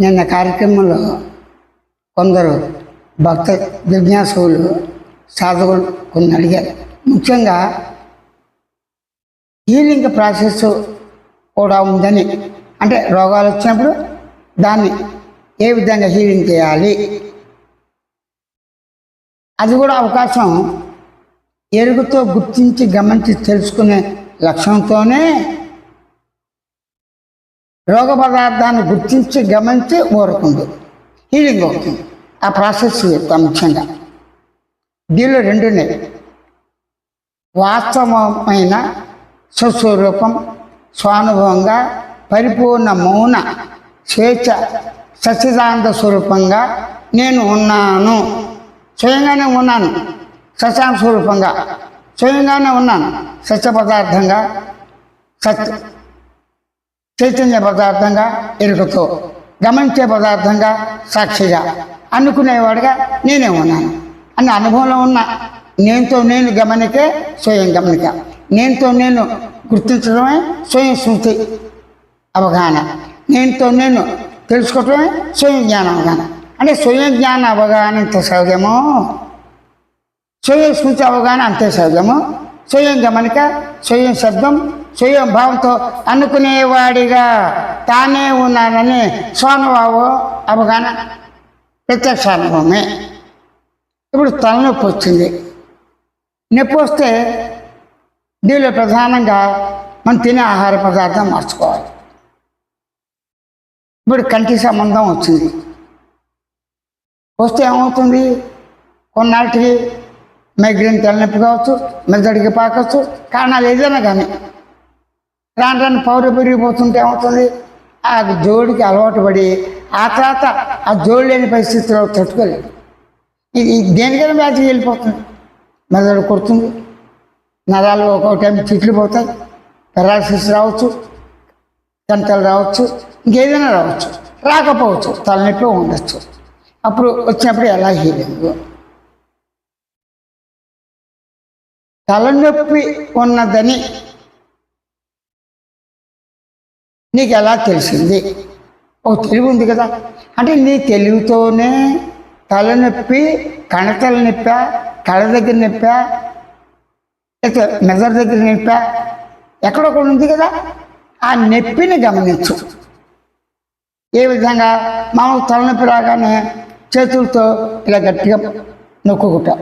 నిన్న కార్యక్రమంలో కొందరు భక్త జిజ్ఞాసులు సాధకులు కొన్ని అడిగారు. ముఖ్యంగా హీలింగ్ ప్రాసెస్ కూడా ఉందని అంటే రోగాలు వచ్చినప్పుడు దాన్ని ఏ విధంగా హీలింగ్ చేయాలి? అది కూడా అవకాశం ఎరుగుతో గుర్తించి గమనించి తెలుసుకునే లక్ష్యంతోనే రోగ పదార్థాన్ని గుర్తించి గమనించి ఊరకుంది హీలింగ్ అవుతుంది. ఆ ప్రాసెస్ చెప్తాం ముఖ్యంగా. దీనిలో రెండు ఉన్నాయి. వాస్తవమైన స్వస్వరూపం స్వానుభవంగా పరిపూర్ణ మౌన స్వేచ్ఛ సచిదానంద స్వరూపంగా నేను ఉన్నాను. స్వయంగానే ఉన్నాను. సశాంత స్వరూపంగా. స్వయంగానే ఉన్నాను. సత్య పదార్థంగా. సత్య చైతన్య పదార్థంగా ఎరుకతో గమనించే పదార్థంగా సాక్షిగా అనుకునేవాడుగా నేనే ఉన్నాను. అన్న అనుభవంలో ఉన్న నేనుతో నేను గమనికే స్వయం గమనిక. నేనుతో నేను గుర్తించడమే స్వయం స్మృతి అవగాహన. నేనుతో నేను తెలుసుకోవటమే స్వయం జ్ఞాన అవగాహన. అంటే స్వయం జ్ఞాన అవగాహన ఎంత సహజమో? స్వయం స్మృతి అవగాహన అంతే సహజము? స్వయం గమనిక స్వయం శబ్దం స్వయం భావంతో అనుకునేవాడిగా తానే ఉన్నానని సోనబాబు అవగాహన ప్రత్యక్ష అనుభవమే. ఇప్పుడు తలనొప్పి వచ్చింది. నొప్పి వస్తే దీనిలో ప్రధానంగా మనం తినే ఆహార పదార్థం మార్చుకోవాలి. ఇప్పుడు కంటి సంబంధం వచ్చింది. వస్తే ఏమవుతుంది? కొన్నాళ్ళకి మైగ్రేన్ తలనొప్పి కావచ్చు మెదడికి పాకవచ్చు కారణాలు ఏదైనా కానీ రాను రాను పౌరు పెరిగిపోతుంటే ఏమవుతుంది? ఆ జోడికి అలవాటు పడి ఆ తర్వాత ఆ జోడు లేని పరిస్థితిలో తట్టుకోలేదు ఇది దేనికైనా మ్యాచ్కి వెళ్ళిపోతుంది. మెదడు కొడుతుంది. నరాలు ఒక్కొక్క టైం చిట్లు పోతాయి. పెరాలసిస్ రావచ్చు. గంటలు రావచ్చు. ఇంకేదైనా రావచ్చు. రాకపోవచ్చు. తలనొప్పి ఉండొచ్చు. అప్పుడు వచ్చినప్పుడు ఎలా హీలింగ్? తలనొప్పి ఉన్నదని నీకు ఎలా తెలిసింది? ఓ తెలివి ఉంది కదా. అంటే నీ తెలివితోనే తలనొప్పి కణతల నొప్పా కళ్ళ దగ్గర నొప్పా లేకపోతే మెదడు దగ్గర నొప్పా ఎక్కడొక్కడ ఉంది కదా. ఆ నొప్పిని గమనించు. ఏ విధంగా? మామూలు తలనొప్పి రాగానే చేతులతో ఇలా గట్టిగా నొక్కుకుంటా.